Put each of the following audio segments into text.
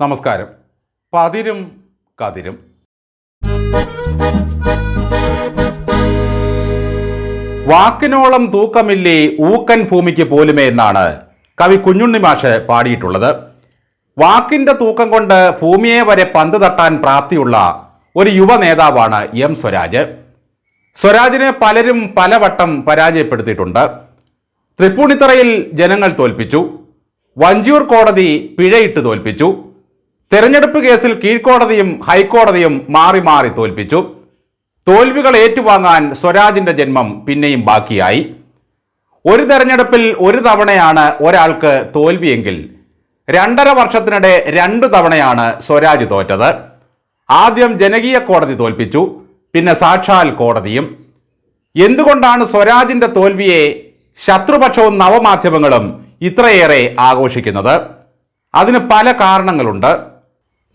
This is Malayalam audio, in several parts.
നമസ്കാരം. പതിരും കതിരും. വാക്കിനോളം തൂക്കമില്ലേ ഊക്കൻ ഭൂമിക്ക് പോലുമേ എന്നാണ് കവി കുഞ്ഞുണ്ണി മാഷ് പാടിയിട്ടുള്ളത്. വാക്കിന്റെ തൂക്കം കൊണ്ട് ഭൂമിയെ വരെ പന്ത് തട്ടാൻ പ്രാപ്തിയുള്ള ഒരു യുവ നേതാവാണ് എം സ്വരാജ്. സ്വരാജിനെ പലരും പലവട്ടം പരാജയപ്പെടുത്തിയിട്ടുണ്ട്. തൃപ്പൂണിത്തറയിൽ ജനങ്ങൾ തോൽപ്പിച്ചു. വഞ്ചിയൂർ കോടതി പിഴയിട്ട് തോൽപ്പിച്ചു. തെരഞ്ഞെടുപ്പ് കേസിൽ കീഴ്ക്കോടതിയും ഹൈക്കോടതിയും മാറി മാറി തോൽപ്പിച്ചു. തോൽവികൾ ഏറ്റുവാങ്ങാൻ സ്വരാജിന്റെ ജന്മം പിന്നെയും ബാക്കിയായി. ഒരു തെരഞ്ഞെടുപ്പിൽ ഒരു തവണയാണ് ഒരാൾക്ക് തോൽവിയെങ്കിൽ രണ്ടര വർഷത്തിനിടെ രണ്ടു തവണയാണ് സ്വരാജ് തോറ്റത്. ആദ്യം ജനകീയ കോടതി തോൽപ്പിച്ചു പിന്നെ സാക്ഷാൽ കോടതിയും. എന്തുകൊണ്ടാണ് സ്വരാജിന്റെ തോൽവിയെ ശത്രുപക്ഷവും നവമാധ്യമങ്ങളും ഇത്രയേറെ ആഘോഷിക്കുന്നത്? അതിന് പല കാരണങ്ങളുണ്ട്.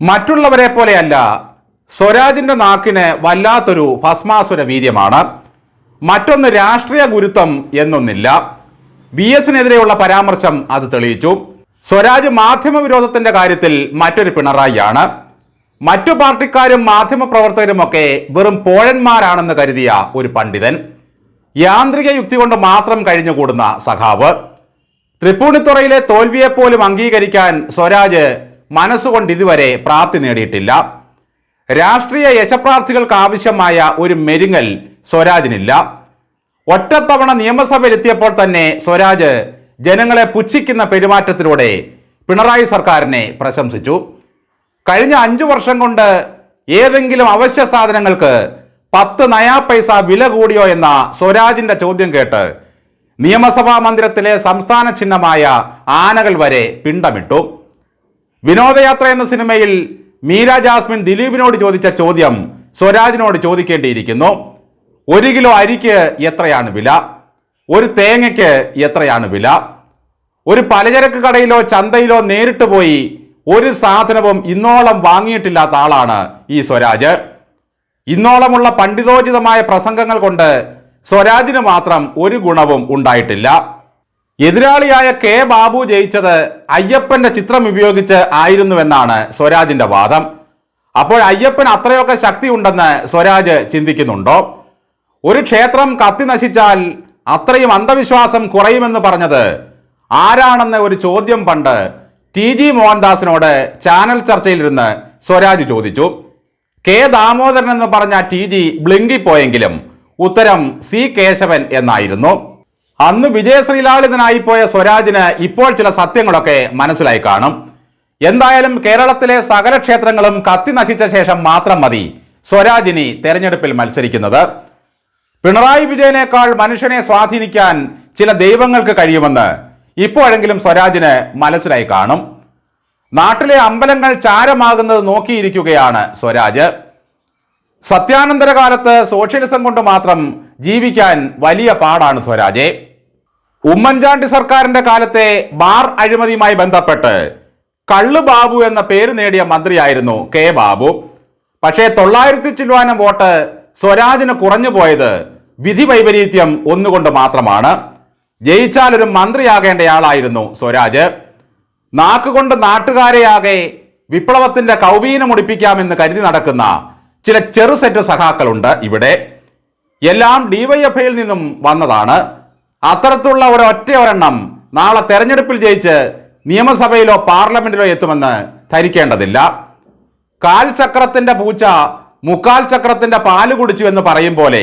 മറ്റുള്ളവരെ പോലെയല്ല സ്വരാജിന്റെ നാക്കിന് വല്ലാത്തൊരു ഭസ്മാസുര വീര്യമാണ്. മറ്റൊന്ന് രാഷ്ട്രീയ ഗുരുത്വം എന്നൊന്നില്ല. ബി എസിനെതിരെയുള്ള പരാമർശം അത് തെളിയിച്ചു. സ്വരാജ് മാധ്യമ വിരോധത്തിന്റെ കാര്യത്തിൽ മറ്റൊരു പിണറായിയാണ്. മറ്റു പാർട്ടിക്കാരും മാധ്യമപ്രവർത്തകരുമൊക്കെ വെറും പോഴന്മാരാണെന്ന് കരുതിയ ഒരു പണ്ഡിതൻ. യാന്ത്രിക യുക്തി കൊണ്ട് മാത്രം കഴിഞ്ഞുകൂടുന്ന സഖാവ്. തൃപ്പൂണിത്തുറയിലെ തോൽവിയെപ്പോലും അംഗീകരിക്കാൻ സ്വരാജ് മനസ്സുകൊണ്ട് ഇതുവരെ പ്രാപ്തി നേടിയിട്ടില്ല. രാഷ്ട്രീയ യശപ്രാർത്ഥികൾക്ക് ആവശ്യമായ ഒരു മെരുങ്ങൽ സ്വരാജിനില്ല. ഒറ്റത്തവണ നിയമസഭയിലെത്തിയപ്പോൾ തന്നെ സ്വരാജ് ജനങ്ങളെ പുച്ഛിക്കുന്ന പെരുമാറ്റത്തിലൂടെ പിണറായി സർക്കാരിനെ പ്രശംസിച്ചു. കഴിഞ്ഞ അഞ്ചു വർഷം കൊണ്ട് ഏതെങ്കിലും അവശ്യ സാധനങ്ങൾക്ക് പത്ത് നയാ പൈസ വില കൂടിയോ എന്ന സ്വരാജിന്റെ ചോദ്യം കേട്ട് നിയമസഭാ മന്ദിരത്തിലെ സംസ്ഥാന ചിഹ്നമായ ആനകൾ വരെ പിണ്ടമിട്ടു. വിനോദയാത്ര എന്ന സിനിമയിൽ മീര ജാസ്മിൻ ദിലീപിനോട് ചോദിച്ച ചോദ്യം സ്വരാജിനോട് ചോദിക്കേണ്ടിയിരിക്കുന്നു. ഒരു കിലോ അരിക്ക് എത്രയാണ് വില? ഒരു തേങ്ങയ്ക്ക് എത്രയാണ് വില? ഒരു പലചരക്ക് കടയിലോ ചന്തയിലോ നേരിട്ട് പോയി ഒരു സാധനവും ഇന്നോളം വാങ്ങിയിട്ടില്ലാത്ത ആളാണ് ഈ സ്വരാജ്. ഇന്നോളമുള്ള പണ്ഡിതോചിതമായ പ്രസംഗങ്ങൾ കൊണ്ട് സ്വരാജിന് മാത്രം ഒരു ഗുണവും ഉണ്ടായിട്ടില്ല. എതിരാളിയായ കെ ബാബു ജയിച്ചത് അയ്യപ്പന്റെ ചിത്രം ഉപയോഗിച്ച് ആയിരുന്നുവെന്നാണ് സ്വരാജിന്റെ വാദം. അപ്പോൾ അയ്യപ്പൻ അത്രയൊക്കെ ശക്തി ഉണ്ടെന്ന് സ്വരാജ് ചിന്തിക്കുന്നുണ്ടോ? ഒരു ക്ഷേത്രം കത്തി നശിച്ചാൽ അത്രയും അന്ധവിശ്വാസം കുറയുമെന്ന് പറഞ്ഞത് ആരാണെന്ന ഒരു ചോദ്യം പണ്ട് ടി ജി മോഹൻദാസിനോട് ചാനൽ ചർച്ചയിലിരുന്ന് സ്വരാജ് ചോദിച്ചു. കെ ദാമോദരൻ എന്ന് പറഞ്ഞ ടി ജി ബ്ലിങ്കിപ്പോയെങ്കിലും ഉത്തരം സി കേശവൻ എന്നായിരുന്നു. അന്ന് വിജയശ്രീലാളിതനായിപ്പോയ സ്വരാജിന് ഇപ്പോൾ ചില സത്യങ്ങളൊക്കെ മനസ്സിലായി കാണും. എന്തായാലും കേരളത്തിലെ സകല ക്ഷേത്രങ്ങളും കത്തി നശിച്ച ശേഷം മാത്രം മതി സ്വരാജിനി തെരഞ്ഞെടുപ്പിൽ മത്സരിക്കുന്നത്. പിണറായി വിജയനേക്കാൾ മനുഷ്യനെ സ്വാധീനിക്കാൻ ചില ദൈവങ്ങൾക്ക് കഴിയുമെന്ന് ഇപ്പോഴെങ്കിലും സ്വരാജിന് മനസ്സിലായി കാണും. നാട്ടിലെ അമ്പലങ്ങൾ ചാരമാകുന്നത് നോക്കിയിരിക്കുകയാണ് സ്വരാജ്. സത്യാനന്തര കാലത്ത് സോഷ്യലിസം കൊണ്ട് മാത്രം ജീവിക്കാൻ വലിയ പാടാണ് സ്വരാജെ. ഉമ്മൻചാണ്ടി സർക്കാരിന്റെ കാലത്തെ ബാർ അഴിമതിയുമായി ബന്ധപ്പെട്ട് കള്ളു ബാബു എന്ന പേര് നേടിയ മന്ത്രിയായിരുന്നു കെ ബാബു. പക്ഷേ തൊള്ളായിരത്തി ചില്ലുവാനം വോട്ട് സ്വരാജിന് കുറഞ്ഞു പോയത് വിധി വൈപരീത്യം ഒന്നുകൊണ്ട് മാത്രമാണ്. ജയിച്ചാൽ ഒരു മന്ത്രിയാകേണ്ടയാളായിരുന്നു സ്വരാജ്. നാക്കുകൊണ്ട് നാട്ടുകാരെയാകെ വിപ്ലവത്തിന്റെ കൗവീനം മുടിപ്പിക്കാമെന്ന് കരുതി നടക്കുന്ന ചില ചെറു സെറ്റ് സഖാക്കളുണ്ട് ഇവിടെ. എല്ലാം ഡിവൈഎഫ്ഐയിൽ നിന്നും വന്നതാണ്. അത്തരത്തിലുള്ള ഒരൊറ്റ ഒരെണ്ണം നാളെ തെരഞ്ഞെടുപ്പിൽ ജയിച്ച് നിയമസഭയിലോ പാർലമെന്റിലോ എത്തുമെന്ന് ധരിക്കേണ്ടതില്ല. കാൽ ചക്രത്തിന്റെ പൂച്ച മുക്കാൽ ചക്രത്തിന്റെ പാൽ കുടിച്ചു എന്ന് പറയും പോലെ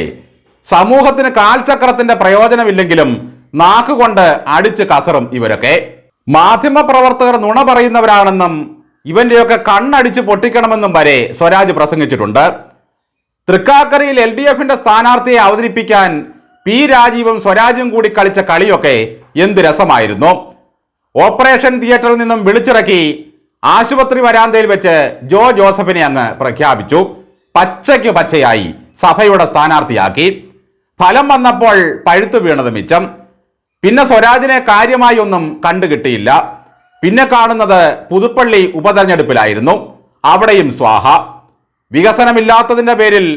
സമൂഹത്തിന് കാൽ ചക്രത്തിന്റെ പ്രയോജനമില്ലെങ്കിലും നാക്കുകൊണ്ട് അടിച്ച് കസറും ഇവരൊക്കെ. മാധ്യമ പ്രവർത്തകർ നുണ പറയുന്നവരാണെന്നും ഇവന്റെയൊക്കെ കണ്ണടിച്ച് പൊട്ടിക്കണമെന്നും വരെ സ്വരാജ് പ്രസംഗിച്ചിട്ടുണ്ട്. തൃക്കാക്കരയിൽ എൽ ഡി എഫിന്റെ സ്ഥാനാർത്ഥിയെ അവതരിപ്പിക്കാൻ പി രാജീവും സ്വരാജും കൂടി കളിച്ച കളിയൊക്കെ എന്ത് രസമായിരുന്നു. ഓപ്പറേഷൻ തിയേറ്ററിൽ നിന്നും വിളിച്ചിറക്കി ആശുപത്രി വരാന്തയിൽ വെച്ച് ജോ ജോസഫിനെ അങ്ങ് പ്രഖ്യാപിച്ചു. പച്ചയ്ക്ക് പച്ചയായി സഭയുടെ സ്ഥാനാർത്ഥിയാക്കി. ഫലം വന്നപ്പോൾ പഴുത്തു വീണത് മിച്ചം. പിന്നെ സ്വരാജിനെ കാര്യമായി ഒന്നും കണ്ടുകിട്ടിയില്ല. പിന്നെ കാണുന്നത് പുതുപ്പള്ളി ഉപതെരഞ്ഞെടുപ്പിലായിരുന്നു. അവിടെയും സ്വാഹ. വികസനമില്ലാത്തതിന്റെ പേരിൽ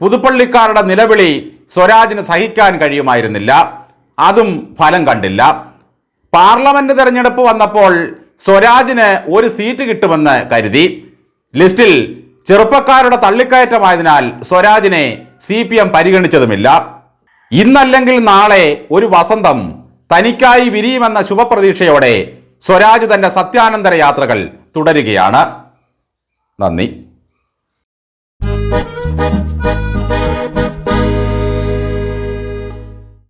പുതുപ്പള്ളിക്കാരുടെ നിലവിളി സ്വരാജിന് സഹിക്കാൻ കഴിയുമായിരുന്നില്ല. അതും ഫലം കണ്ടില്ല. പാർലമെന്റ് തെരഞ്ഞെടുപ്പ് വന്നപ്പോൾ സ്വരാജിന് ഒരു സീറ്റ് കിട്ടുമെന്ന് കരുതി. ലിസ്റ്റിൽ ചെറുപ്പക്കാരുടെ തള്ളിക്കയറ്റമായതിനാൽ സ്വരാജിനെ സി പി എം പരിഗണിച്ചതുമില്ല. ഇന്നല്ലെങ്കിൽ നാളെ ഒരു വസന്തം തനിക്കായി വിരിയുമെന്ന ശുഭപ്രതീക്ഷയോടെ സ്വരാജ് തന്റെ സത്യാനന്തര യാത്രകൾ തുടരുകയാണ്. നന്ദി.